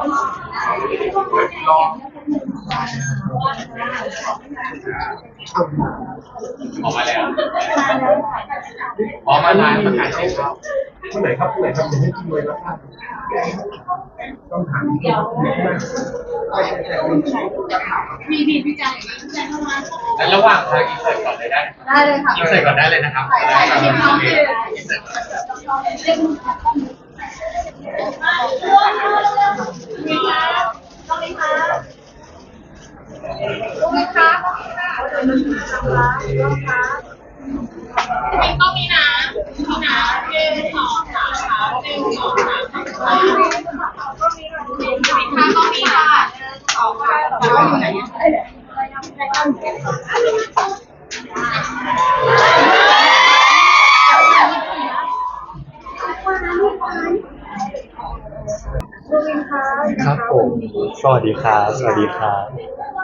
ออกมาแล้วออกมาทานประกาศใช้ครับคนไหนครับคนไหนครับยังไม่กินเลยนะครับต้องถามเยอะมากมีมีพี่จันพี่จันเข้ามาแล้วระหว่างทางอินเสิร์ตก่อนเลยได้ได้เลยค่ะอินเสิร์ตก่อนได้เลยนะครับถ่ายถ่ายคลิปน้องคืออินเสิร์ต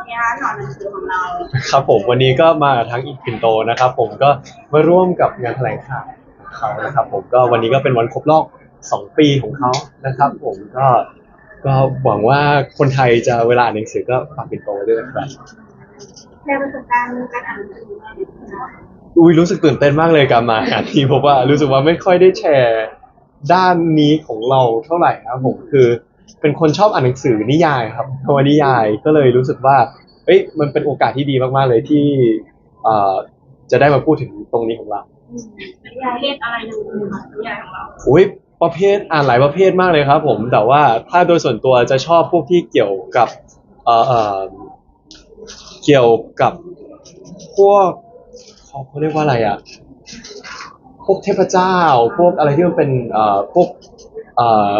นี่ยหนอนหนังสือของเราครับผมวันนี้ก็มาทั้งอีกปินโตนะครับ ผมก็มาร่วมกับงานแถลงข่าวของเขานะครับ ผมก็วันนี้ก็เป็นวันครบรอบสองปีของเขานะครับ ผมก็ก็หวังว่าคนไทยจะเวลาอ่านหนังสือก็ฝากปินโตด้วยนะครับในประสบการณ์การอ่านหนังสือมาเนี่ยนะคะอุ้ยรู้สึกตื่นเต้นมากเลยการมาหาทีเพราะว่ารู้สึกว่าไม่ค่อยได้แชร์ด้านนี้ของเราเท่าไหร่ครับผมคือ เป็นคนชอบอ่านหนังสือนิยายครับนวนิยายก็เลยรู้สึกว่าเอ้ยมันเป็นโอกาสที่ดีมากๆเลยที่เอ่อจะได้มาพูดถึงตรงนี้ของเรานิยายเล่นอะไรอยู่คะนิยายของเราอุ้ยประเภทอ่านหลายประเภทมากเลยครับ ผมแต่ว่าถ้าโดยส่วนตัวจะชอบพวกที่เกี่ยวกับเอ่อเอ่อเกี่ยวกับพวกเขาเขาเรียกว่าอะไรอะพวกเทพเจ้า พวกอะไรที่มันเป็นเอ่อพวกเอ่อ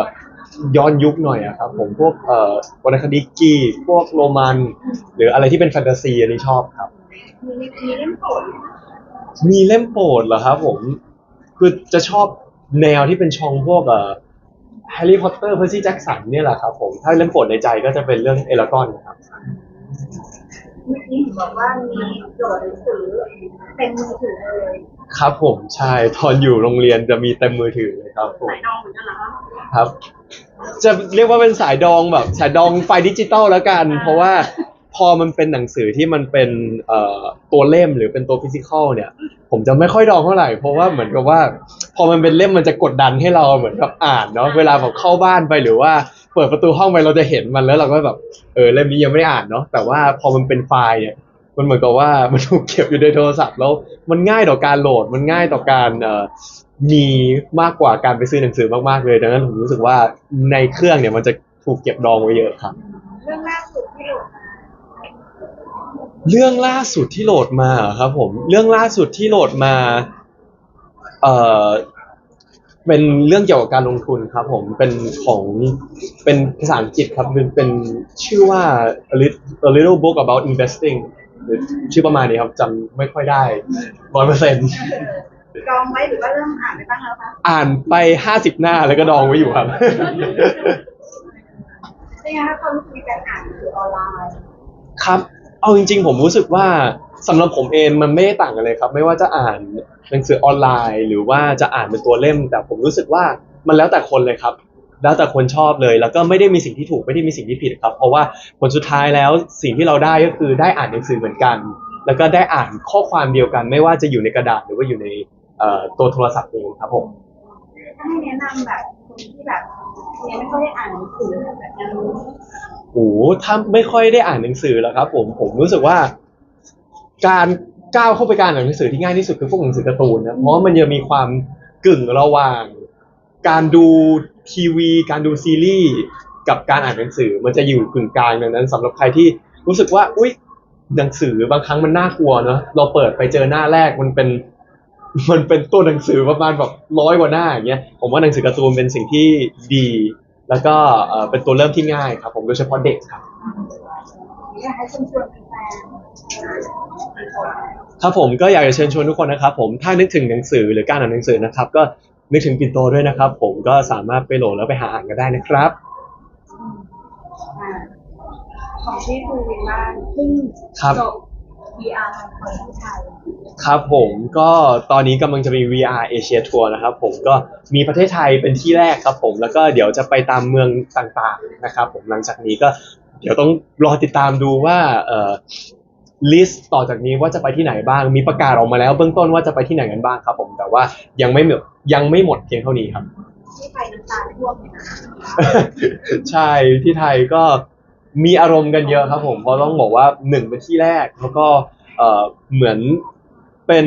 ย้อนยุคหน่อยอะครับผมพวกเอ่อวรรณคดีกรีกพวกโรมัน หรืออะไรที่เป็นแฟนตาซีอันนี้ชอบครับ มีมีเล่มโปรดมีเล่มโปรดเหรอครับผม คือจะชอบแนวที่เป็นชองพวกเอ่อแฮร์รี่พอตเตอร์เพอร์ซี่แจ็คสันเนี่ยแหละครับผม ถ้าเล่มโปรดในใจก็จะเป็นเรื่องเอลกอนครับ เมื่อกี้เห็นบอกว่ามีโหลดหนังสือเต็มมือถือเลย ครับผมใช่ตอนอยู่โรงเรียนจะมีเต็มมือถือเลยครับผมสายดองเหมือนกันเหรอคะครับ จะเรียกว่าเป็นสายดองแบบสายดองไฟล์ดิจิตอลแล้วกัน เพราะว่าพอมันเป็นหนังสือที่มันเป็นเอ่อตัวเล่มหรือเป็นตัวฟิสิกอลเนี่ย ผมจะไม่ค่อยดองเท่าไหร่เพราะว่าเหมือนกับว่า พอมันเป็นเล่มมันจะกดดันให้เราเหมือนกับอ่านเนาะเวลาแบบเข้าบ้านไปหรือว่าเปิดประตูห้องไปเราจะเห็นมันแล้วเราก็แบบเออเล่มนี้ยังไม่ได้อ่านเนาะแต่ว่าพอมันเป็นไฟล์เนี่ย มันเหมือนกับว่ามันถูกเก็บอยู่ในโทรศัพท์แล้วมันง่ายต่อการโหลด มันง่ายต่อการเอ่อมีมากกว่าการไปซื้อหนังสือมากๆเลยดังนั้นผมรู้สึกว่าในเครื่องเนี่ยมันจะถูกเก็บดองไว้เยอะครับ เรื่องล่าสุดที่โหลดมาเรื่องล่าสุดที่โหลดมาครับ ผม เรื่องล่าสุดที่โหลดมา เอ่อเป็นเรื่องเกี่ยวกับการลงทุนครับ ผมเป็นของเป็นภาษาอังกฤษครับเป็นเป็นชื่อว่า a little a little book about investing หรือชื่อประมาณนี้ครับจำไม่ค่อยได้ร้อยเปอร์เซ็นต์ดองไว้หรือว่าเริ่มอ่านไปบ้างแล้วคะอ่านไปห้าสิบหน้าแล้วก็ดองไว้อยู่ครับเป็นไงคะความรู้สึกในการอ่านหนังสือออนไลน์ ครับ เอาจริง ๆ ผมรู้สึกว่าสำหรับผมเองมันไม่ได้ต่างกันเลยครับ ไม่ว่าจะอ่านหนังสือออนไลน์ หรือว่าจะอ่านเป็นตัวเล่ม แต่ผมรู้สึกว่ามันแล้วแต่คนเลยครับ แล้วแต่คนชอบเลย แล้วก็ไม่ได้มีสิ่งที่ถูกไม่ได้มีสิ่งที่ผิดครับ เพราะว่าผลสุดท้ายแล้วสิ่งที่เราได้ก็คือได้อ่านหนังสือเหมือนกัน แล้วก็ได้อ่านข้อความเดียวกัน ไม่ว่าจะอยู่ในกระดาษหรือว่าอยู่ในเอ่อตัวโทรศัพท์เองครับผมถ้าให้แนะนำแบบคนที่แบบยังไม่ค่อยได้อ่านหนังสือแบบยังโอ้โหถ้าไม่ค่อยได้อ่านหนังสือแล้วครับ ผมผมรู้สึกว่า การก้าวเข้าไปการอ่านหนังสือที่ง่ายที่สุดคือพวกหนังสือการ์ตูนนะเพราะว่ามันยังมีความกึ่งระหว่าง การดู ทีวี การดูซีรีส์กับการอ่านหนังสือ มันจะอยู่กึ่งกลางดังนั้นสำหรับใครที่รู้สึกว่า อุ๊ยหนังสือบางครั้งมันน่ากลัวเนอะเราเปิดไปเจอหน้าแรกมันเป็น มันเป็นตัวหนังสือประมาณแบบร้อยกว่าหน้าอย่างเงี้ยผมว่าหนังสือการ์ตูนเป็นสิ่งที่ดี แล้วก็เอ่อเป็นตัวเริ่มที่ง่ายครับ ผมโดยเฉพาะเด็กครับอยากให้ชวนชวนแฟนครับผมก็อยากจะเชิญชวนทุกคนนะครับ ผมถ้านึกถึงหนังสือหรือการอ่านหนังสือนะครับ ก็ นึกถึงปิ่นโตด้วยนะครับ ผมก็สามารถไปโหลดแล้วไปหาอ่านกันได้นะครับ อ่าของที่คุยกันบ้างเพิ่งครับ จบ VR ทางคนที่ไทยครับผมก็ตอนนี้กำลังจะมี VR Asia Tour นะครับผมก็มีประเทศไทยเป็นที่แรกครับผมแล้วก็เดี๋ยวจะไปตามเมืองต่างๆนะครับผมหลังจากนี้ก็เดี๋ยวต้องรอติดตามดูว่าเอ่อ ลิสต์ต่อจากนี้ว่าจะไปที่ไหนบ้าง มีประกาศออกมาแล้ว เบื้องต้นว่าจะไปที่ไหนกันบ้างครับ ผมแต่ว่ายังไม่หมดยังไม่หมดเพียงเท่านี้ครับ ที่ไทยน้ำตาท่วมเลยนะใช่ที่ไทยก็มีอารมณ์กันเยอะครับ ผมเพราะต้องบอกว่าหนึ่งเป็นที่แรก แล้วก็เอ่อเหมือนเป็น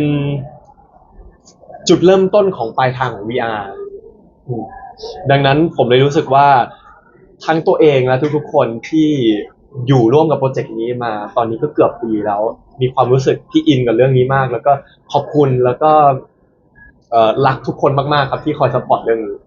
จุดเริ่มต้นของปลายทางของ VR อืมดังนั้นผมเลยรู้สึกว่าทั้งตัวเองและทุกๆคนที่ อยู่ร่วมกับโปรเจกต์นี้มาตอนนี้ก็เกือบปีแล้ว มีความรู้สึกที่อินกับเรื่องนี้มาก แล้วก็ขอบคุณแล้วก็เอ่อรักทุกคนมากๆ ครับที่คอยสปอร์ตเรื่องนี้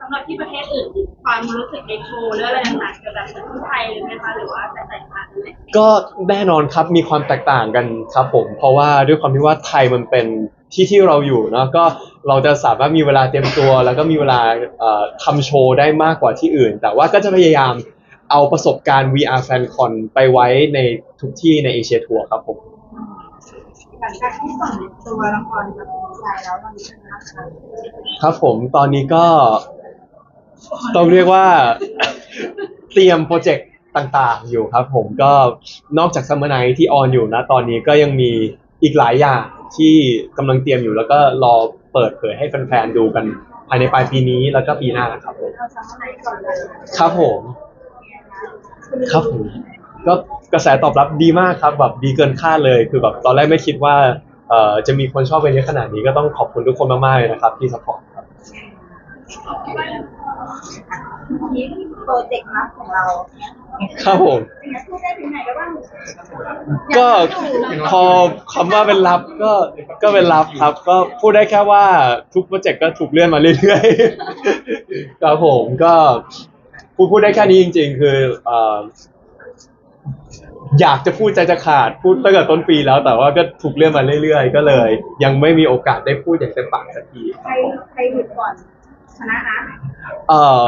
สำหรับที่ประเทศอื่นความรู้สึกในโชว์หรืออะไรต่างๆจะแบบเหมือนที่ไทยเลยไหมคะหรือว่าแตกต่างกันไหมก็แน่นอนครับมีความแตกต่างกันครับผม เพราะว่าด้วยความที่ว่าไทยมันเป็นที่ที่เราอยู่เนาะก็เราจะสามารถมีเวลาเตรียมตัว แล้วก็มีเวลาเอ่อทำโชว์ได้มากกว่าที่อื่น แต่ว่าก็จะพยายาม เอาประสบการณ์ VR Fan Con ไปไว้ในทุกที่ในเอเชียทัวร์ครับผมหลังจากที่ส่งตัวละครกับชายแล้วมันเป็นยังไงคะครับผมตอนนี้ก็ต้องเรียกว่า เตรียมโปรเจกต์ต่างๆอยู่ครับผมก็นอกจากซัมเมอร์ไนที่ออนอยู่นะตอนนี้ก็ยังมีอีกหลายอย่างที่กำลังเตรียมอยู่แล้วก็รอเปิดเผยให้แฟนๆดูกันภายในปลายปีนี้แล้วก็ปีหน้าครับผมเราซัมเมอร์ไนท์ก่อนเลยครับผม ครับผมก็กระแสตอบรับดีมากครับแบบดีเกินคาดเลย คือแบบตอนแรกไม่คิดว่าเอ่อจะมีคนชอบกันเยอะขนาดนี้ก็ต้องขอบคุณทุกคนมากๆเลยนะครับที่สปอร์ตครับนี้โปรเจกต์ลับของเราครับผมเป็นไงพูดได้ถึงไหนแล้วบ้างก็พอคำว่าเป็นลับก็ก็เป็นลับครับ ก็พูดได้แค่ว่าทุกโปรเจกต์ก็ถูกเลื่อนมาเรื่อยๆครับผมก็ พูดพูดได้แค่นี้จริง ๆ คือเอ่ออยากจะพูดใจจะขาดพูดตั้งแต่ต้นปีแล้ว แต่ว่าก็ถูกเลื่อนมาเรื่อยๆ ก็เลย ยังไม่มีโอกาสได้พูดอย่างเต็มปากสักทีใครใครหยุดก่อนชนะนะเอ่อ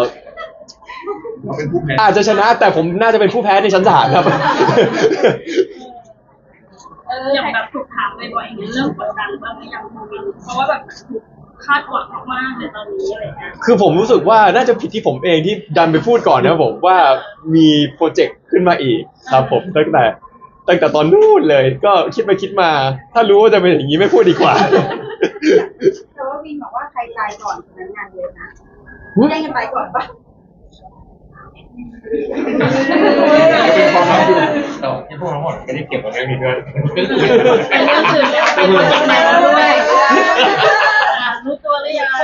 เราเป็นผู้แพ้อาจจะชนะแต่ผมน่าจะเป็นผู้แพ้ในชั้นศาลครับ เอออย่างแบบถูกถามบ่อยๆอย่างเงี้ยเรื่องกดดันบ้างหรือยังคุณวินเพราะว่าแบบถูก คาดหวังมากๆเลยตอนนี้อะไรเงี้ยคือผมรู้สึกว่าน่าจะผิดที่ผมเองที่ดันไปพูดก่อนนะครับผมว่ามีโปรเจกต์ขึ้นมาอีกครับผมตั้งแต่ตั้งแต่ตอนนู้นเลยก็คิดไปคิดมา ถ้ารู้ว่าจะเป็นอย่างนี้ไม่พูดดีกว่า แต่ว่าวินบอกว่าใครตายก่อนคนนั้นงานเยอะนะได้กันตายก่อนปะเป็นความลับอยู่แต่ที่พวกทั้งหมดไม่ได้เกี่ยวกับเรื่องนี้ด้วยเป็นเรื่องอื่นเป็นเรื่องอื่นไปแล้วด้วยรู้ตัวหรือยัง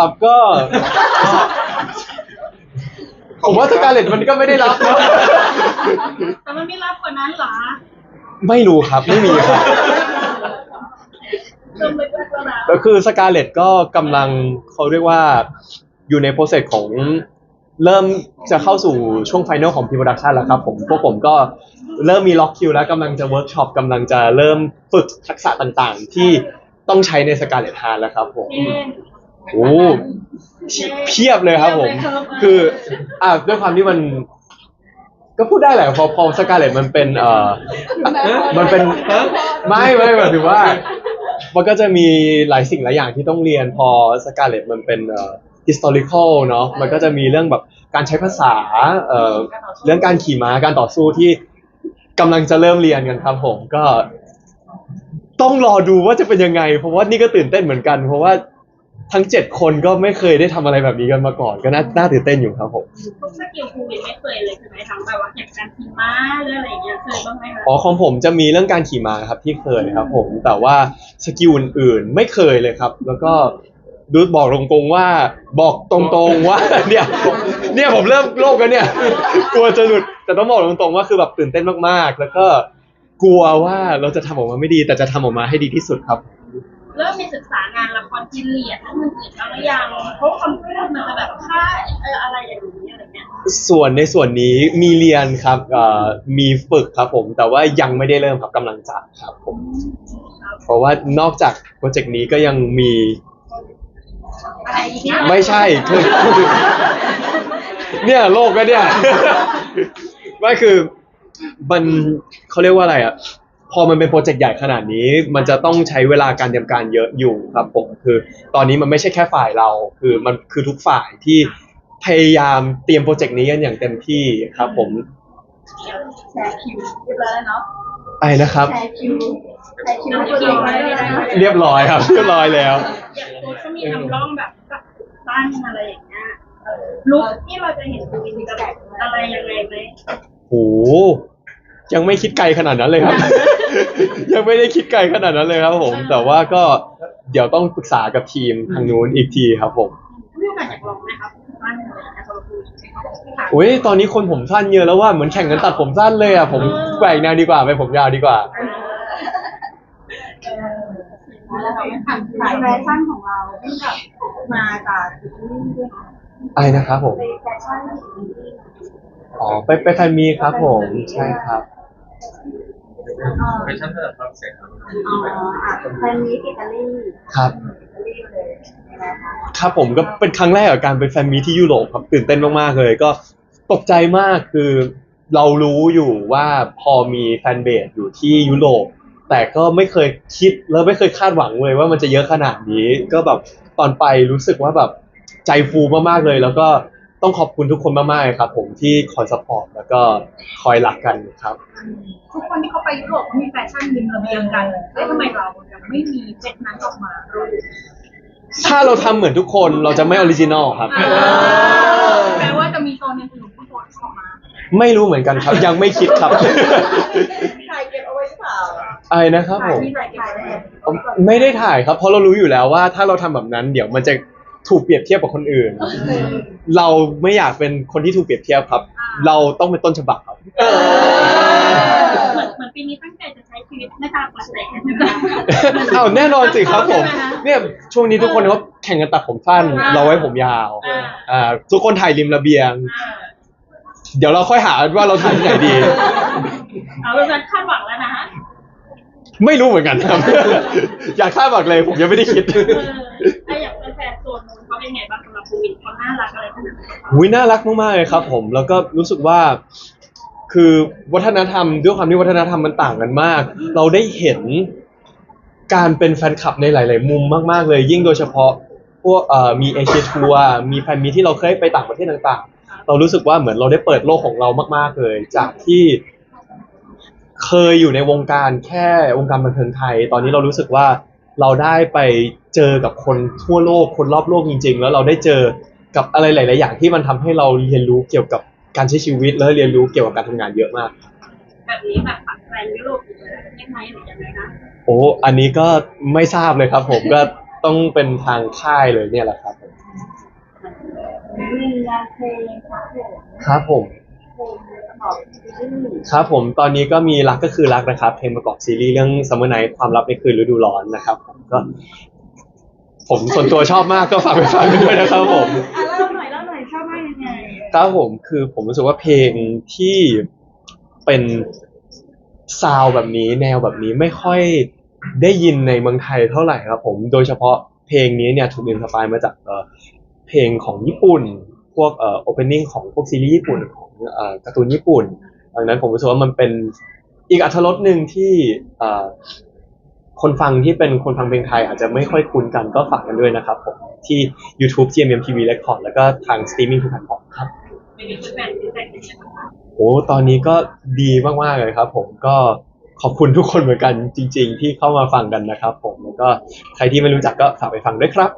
ครับก็ ผมว่าสการ์เล็ตมันก็ไม่ได้รับเนอะแต่มันไม่รับกว่านั้นเหรอไม่รู้ครับไม่มีครับเริ่มไปด้วยตัวนะก็คือสกาเลตก็กำลังเขาเรียกว่าอยู่ในโปรเซสของเริ่มจะเข้าสู่ช่วงไฟนอลของพีโปรดักชันแล้วครับผมพวกผมก็เริ่มมีล็อกคิวแล้วกำลังจะเวิร์กช็อปกำลังจะเริ่มฝึกทักษะต่างๆ ที่ต้องใช้ในสกาเลตฮาร์แล้วครับผม เช่น โอ้เพียบเลยครับผม คืออ่าด้วยความที่มัน ก็พูดได้แหละพอพอสกาเลตมันเป็นเอ่อมันเป็นไม่ไม่หมายถึงว่า มันก็จะมีหลายสิ่งหลายอย่างที่ต้องเรียนพอสกาเลตมันเป็นเอ่อ historical เนาะมันก็จะมีเรื่องแบบการใช้ภาษาเอ่อเรื่องการขี่ม้าการต่อสู้ที่กำลังจะเริ่มเรียนกันครับผมก็ ต้องรอดูว่าจะเป็นยังไง เพราะว่านี่ก็ตื่นเต้นเหมือนกัน เพราะว่า ทั้งเจ็ดคนก็ไม่เคยได้ทำอะไรแบบนี้กันมาก่อน ก็น่าน่าตื่นเต้นอยู่ครับผมทุกสกิลครูวินไม่เคยเลยใช่ไหมทั้งแบบว่าอย่างการขี่ม้าหรืออะไรอย่างเงี้ยเคยบ้างไหมคะอ๋อของผมจะมีเรื่องการขี่ม้าครับที่เคยครับผมแต่ว่าสกิลอื่นๆไม่เคยเลยครับ แล้วก็ดูบอกตรงๆว่าบอกตรงๆว่า เนี่ยเนี่ยผมเริ่มโลกแล้วเนี่ย กลัวจะหลุดแต่ต้องบอกตรงๆว่าคือแบบตื่นเต้นมากๆ แล้วก็กลัวว่าเราจะทำออกมาไม่ดี แต่จะทำออกมาให้ดีที่สุดครับ เริ่มมีศึกษางานละครพิเรียดทั้งอื่นๆแล้วหรือยังเพราะคำพูดมันจะแบบค่าเอออะไรอย่างนี้อะไรเงี้ยส่วนในส่วนนี้มีเรียนครับเอ่อมีฝึกครับผม แต่ว่ายังไม่ได้เริ่มครับกำลังจะครับผม เพราะว่านอกจากโปรเจกต์นี้ก็ยังมี อะไรอีกเนี่ยไม่ใช่คือเนี่ยโลกก็เนี่ย ไม่คือมันเขาเรียกว่าอะไรอะ พอมันเป็นโปรเจกต์ใหญ่ขนาดนี้ มันจะต้องใช้เวลาการเตรียมการเยอะอยู่ครับผมคือ ตอนนี้มันไม่ใช่แค่ฝ่ายเรา คือมันคือทุกฝ่ายที่พยายามเตรียมโปรเจกต์นี้กันอย่างเต็มที่ครับผม แชร์คิวเรียบร้อยแล้วเนาะไอ้นะครับ แชร์คิวแชร์คิวตัวเองไว้เลยนะเรียบร้อยครับ เรียบร้อยแล้ว อย่างโค้ชก็มีทำร่องแบบตั้งอะไรอย่างเงี้ยเออลุคที่เราจะเห็นคือจะแบบอะไรยังไงไหม โห ยังไม่คิดไกลขนาดนั้นเลยครับ ยังไม่ได้คิดไกลขนาดนั้นเลยครับ ผม แต่ว่าก็เดี๋ยวต้องปรึกษากับทีมทางนู้นอีกทีครับผมมีโอกาสอยากลองไหมครับตั้งอะไรอย่างเงี้ยสำหรับคุณอุ้ยตอนนี้คนผมสั้นเยอะแล้วว่าเหมือนแข่งกันตัดผมสั้นเลยอะผมแกว่งแนวดีกว่าไปผมยาวดีกว่าแล้วเราผ่านสายแฟชั่นของเราที่แบบมาจากอิตาลีด้วยนะอะไรนะครับผมเป็นแฟชั่นที่อิตาลีอ๋อไปไปแฟนมีครับผมใช่ครับ แฟชั่นระดับฝรั่งเศสครับอ๋ออะแฟนมีอิตาลีครับ อิตาลีเลยนะคะครับผมก็เป็นครั้งแรกกับการเป็นแฟนมีตที่ยุโรปครับตื่นเต้นมากๆเลย ก็ตกใจมากคือเรารู้อยู่ว่าพอมีแฟนเบสอยู่ที่ยุโรปแต่ก็ไม่เคยคิดแล้วไม่เคยคาดหวังเลยว่ามันจะเยอะขนาดนี้ ก็แบบตอนไปรู้สึกว่าแบบใจฟูมากๆเลย แล้วก็ ต้องขอบคุณทุกคนมากๆครับ ผมที่คอยสปอร์ตแล้วก็คอยหลักกันครับ ทุกคนที่เขาไปยุโรปเขามีแฟชั่นริมระเบียงกันแล้วทำไมเรายังไม่มีเจ็ตนั้นออกมาถ้าเราทำเหมือนทุกคนเราจะไม่ออริจินอลครับ แปลว่าจะมีโซนอื่นๆที่โพสต์ออกมาไม่รู้เหมือนกันครับ ยังไม่คิดครับถ่ายเก็บเอาไว้หรือเปล่าอะไรนะครับผมที่ถ่ายเก็บไว้ ไม่ได้ถ่ายครับเพราะเรารู้อยู่แล้วว่าถ้าเราทำแบบนั้นเดี๋ยวมันจะ ถูกเปรียบเทียบกับคนอื่น เราไม่อยากเป็นคนที่ถูกเปรียบเทียบครับ เราต้องเป็นต้นฉบับครับเหมือนเหมือนปีนี้ตั้งใจจะใช้ชีวิตในทางปัดแต่งใช่ไหมอ้าวแน่นอนสิครับผม เนี่ยช่วงนี้ทุกคนเขาแข่งกันตัดผมสั้น เราไว้ผมยาวอ่าทุกคนถ่ายริมระเบียง เดี๋ยวเราค่อยหาว่าเราถ่ายที่ไหนดี เอาเป็นการคาดหวังแล้วนะ ไม่รู้เหมือนกันครับ อยากคาดหวังเลยผมยังไม่ได้คิด เออถ้าอยากเป็นแฟนโซนนู้นเขาเป็นไงบ้างสำหรับภูวินเขาน่ารักอะไรขนาดไหนหุยน่ารักมากๆเลยครับผมแล้วก็รู้สึกว่า คือวัฒนธรรมด้วยความที่วัฒนธรรมมันต่างกันมาก เราได้เห็นการเป็นแฟนคลับในหลาย ๆ มุมมาก ๆ เลย ยิ่งโดยเฉพาะพวกเอ่อมีเอเชียทัวร์มีแฟนมีที่เราเคยไปต่างประเทศต่าง ๆ เรารู้สึกว่าเหมือนเราได้เปิดโลกของเรามาก ๆ เลย จากที่ เคยอยู่ในวงการแค่วงการบันเทิงไทย ตอนนี้เรารู้สึกว่าเราได้ไปเจอกับคนทั่วโลกคนรอบโลกจริง ๆ แล้วเราได้เจอกับอะไรหลาย ๆ อย่างที่มันทำให้เราเรียนรู้เกี่ยวกับการใช้ชีวิตและเรียนรู้เกี่ยวกับการทำงานเยอะมากแบบนี้แบบปักแฟนยุโรปอยู่ในประเทศไทยหรือยังไงนะโอ้อันนี้ก็ไม่ทราบเลยครับ ผมก็ต้องเป็นทางค่ายเลยเนี่ยแหละครับผมมีงานเพลงครับผม ครับผมเพลงประกอบซีรีส์ครับผมตอนนี้ก็มีรักก็คือรักนะครับเพลงประกอบซีรีส์เรื่อง Summer Night ความลับในคืนฤดูร้อนนะครับผมก็ ผมส่วนตัวชอบมากก็ฝากไปฟังกันด้วยนะครับผม อะเล่าหน่อยเล่าหน่อยชอบมากยังไงครับผมคือผมรู้สึกว่าเพลงที่เป็นซาวด์แบบนี้แนวแบบนี้ไม่ค่อยได้ยินในเมืองไทยเท่าไหร่ครับผมโดยเฉพาะเพลงนี้เนี่ยถูกอินสปายมาจากเอ่อเพลงของญี่ปุ่น พวกเอ่อโอเพนนิ่งของพวกซีรีส์ญี่ปุ่นของเอ่อ การ์ตูนญี่ปุ่นดังนั้นผมรู้สึกว่ามันเป็นอีกอรรถรสหนึ่งที่คนฟังที่เป็นคนฟังเพลงไทยอาจจะไม่ค่อยคุ้นกันก็ฝากกันด้วยนะครับผมที่ YouTube GMM TV Record แล้วก็ทางสตรีมมิ่งทุกแพลตฟอร์มครับโอ้ตอนนี้ก็ดีมากๆเลยครับ ผมก็ขอบคุณทุกคนเหมือนกันจริง ๆ ที่เข้ามาฟังกันนะครับ ผมแล้วก็ใครที่ไม่รู้จักก็ฝากไปฟังด้วยครับ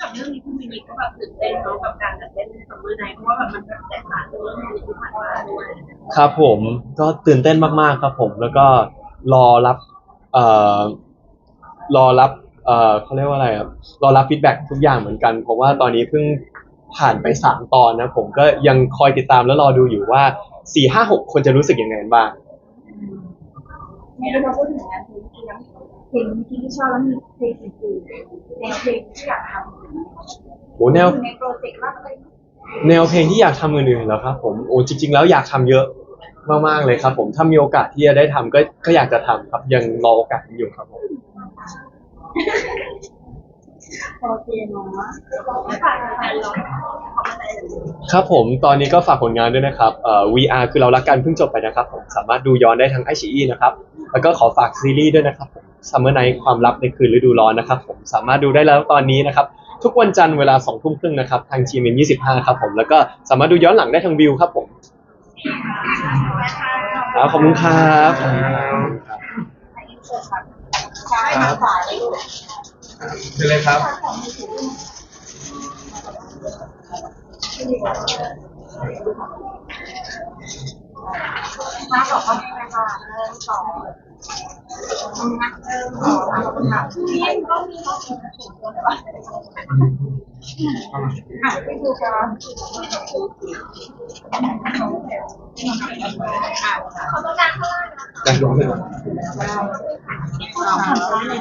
กับเรื่องนี้คุณมินิก็แบบตื่นเต้นเนาะกับการจัดเล่นซัมเมอร์ไนท์เพราะว่าแบบมันแตกต่างจากเรื่องที่ผ่านมาด้วยครับผมก็ตื่นเต้นมากๆครับผมแล้วก็รอรับเอ่อรอรับเอ่อเขาเรียกว่าอะไรครับรอรับฟีดแบ็กทุกอย่างเหมือนกัน เพราะว่าตอนนี้เพิ่งผ่านไปสามตอนนะผมก็ยังคอยติดตามแล้วรอดูอยู่ว่าสี่ห้าหกคนจะรู้สึกยังไงบ้างเนี่ยเราพูดถึงงานเพลงที่แล้ว เพลงที่ชอบแล้วมีเพลงอื่นๆแนวเพลงที่อยากทำโอ้แนวในโปรเจกต์ว่าอะไรแนวเพลงที่อยากทำอื่นๆแล้วครับผมโอ้จริง ๆ แล้วอยากทำเยอะมากๆเลยครับ ผมถ้ามีโอกาสที่จะได้ทำก็ก็อยากจะทำครับยังรอโอกาสอยู่ครับผมโอเคเนาะฝากแฟนๆเราขอมาแต่ครับผมตอนนี้ก็ฝากผลงานด้วยนะครับเอ่อ VR คือเรารักกันเพิ่งจบไปนะครับ ผมสามารถดูย้อนได้ทางไอชีนะครับแล้วก็ขอฝากซีรีส์ด้วยนะครับผม Summer Night ความลับในคืนฤดูร้อนนะครับผมสามารถดูได้แล้วตอนนี้นะครับทุกวันจันทร์เวลา2ทุ่มครึ่งนะครับทาง GMM 25ครับผมแล้วก็สามารถดูย้อนหลังได้ทางวิวครับผมครับขอบคุณครับขอบคุณครับใช่ทางขวาเลยลูกเชิญเลยครับมาต่อเข้าไปค่ะหนึ่งสองหนึ่งสองสามขอบคุณค่ะพี่ก็มีข้อมูลถูกตัวไหนวะอะ ไปดูกันขอต้องการข้างล่างนเลย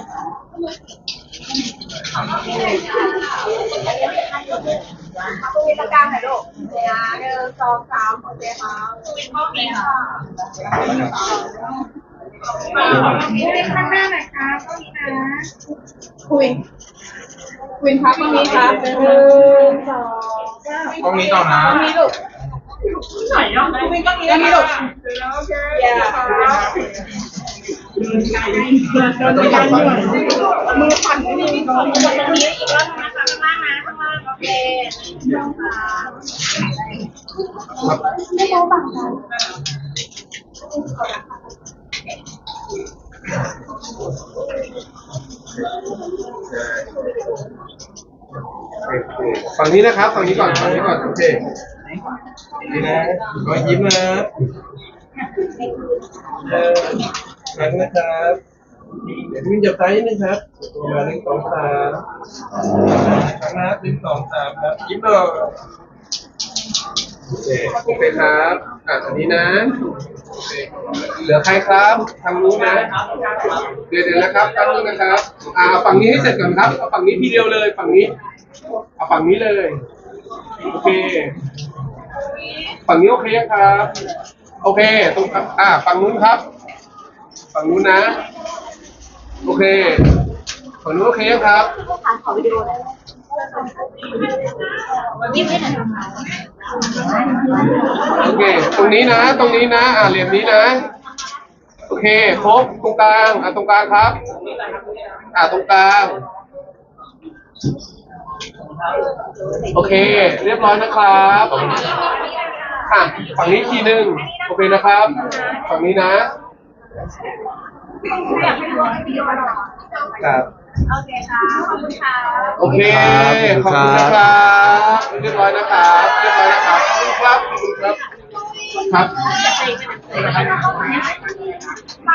คุยตะการหน่อยลูกเดี๋ยวหนึ่งสองสามโอเคค่ะคุยข้อมีค่ะ คุยข้างหน้าหน่อยค่ะข้อมีนะคุยคุยครับข้อมีครับหนึ่งสองสามกล้องนี้ต่อนะข้อมีลูกไหนอะคุยข้อมีลูกอย่ามือปั่นไม่ดีตรงนี้อีกรอบนะคะข้างล่างนะข้างล่างโอเคหนึ่งสองสามไม่โตบังกัน ฝั่งนี้นะครับฝั่งนี้ก่อนฝั่งนี้ก่อนโอเคนี่นะรอยยิ้มนะเออครั้งนะครับเดี๋ยววิ่งจับซ้ายนิดนึงครับตัวมาหนึ่งสองสามครั้งนะหนึ่งสองสามครับยิ้มหน่อยโอเคโอเคครับอะอันนี้นะเหลือใครครับทางนู้นนะ เดี๋ยวเดี๋ยวนะครับแป๊บนึงนะครับ อ่าเอาฝั่งนี้ให้เสร็จก่อนครับเอาฝั่งนี้ทีเดียวเลยฝั่งนี้ เอาฝั่งนี้เลย โอเค ฝั่งนี้โอเคยังครับ โอเค ตรงอ่า ฝั่งนู้นครับ ฝั่งนู้นนะ โอเค ฝั่งนู้นโอเคยังครับขอวิดีโอหน่อยยิ้มให้หน่อยโอเค ตรงนี้นะ ตรงนี้นะ อ่าเหลี่ยมนี้นะ โอเค ครบ ตรงกลาง อ่าตรงกลางครับ อ่าตรงกลาง โอเค เรียบร้อยนะครับอะฝั่งนี้ทีหนึ่งโอเคนะครับ ฝั่งนี้นะ อยากให้ดูวิดีโอหน่อยครับ โอเคค่ะขอบคุณค่ะ โอเค ขอบคุณนะครับ เรียบร้อยนะครับ เรียบร้อยนะครับขอบคุณครับ ขอบคุณครับ ครับ